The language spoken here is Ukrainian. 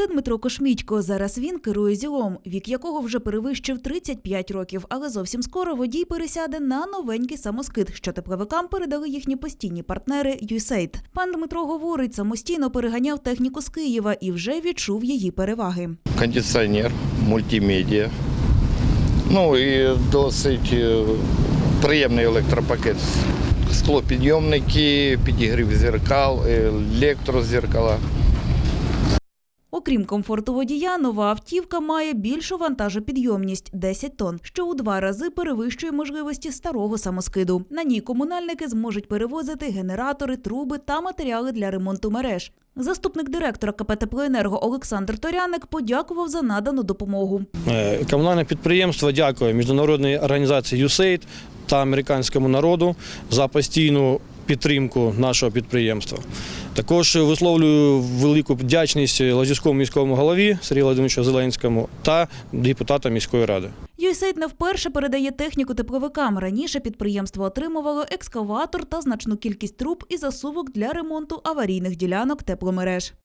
Це Дмитро Кошмітько. Зараз він керує зілом, вік якого вже перевищив 35 років. Але зовсім скоро водій пересяде на новенький самоскид, що тепловикам передали їхні постійні партнери USAID. Пан Дмитро говорить, самостійно переганяв техніку з Києва і вже відчув її переваги. кондиціонер, мультимедіа. Ну і досить е, приємний електропакет. Склопідйомники, підігрів зеркал, електрозеркала. Окрім комфорту водія, нова автівка має більшу вантажопідйомність 10 тонн, що у два рази перевищує можливості старого самоскиду. На ній комунальники зможуть перевозити генератори, труби та матеріали для ремонту мереж. Заступник директора КП «Теплоенерго» Олександр Торяник подякував за надану допомогу. Е, Комунальне підприємство дякує міжнародній організації USAID та американському народу за постійну підтримку нашого підприємства. Також висловлюю велику вдячність Лазівському міському голові Сергію Володимировичу Зеленському та депутатам міської ради. USAID не вперше передає техніку тепловикам. Раніше підприємство отримувало екскаватор та значну кількість труб і засувок для ремонту аварійних ділянок тепломереж.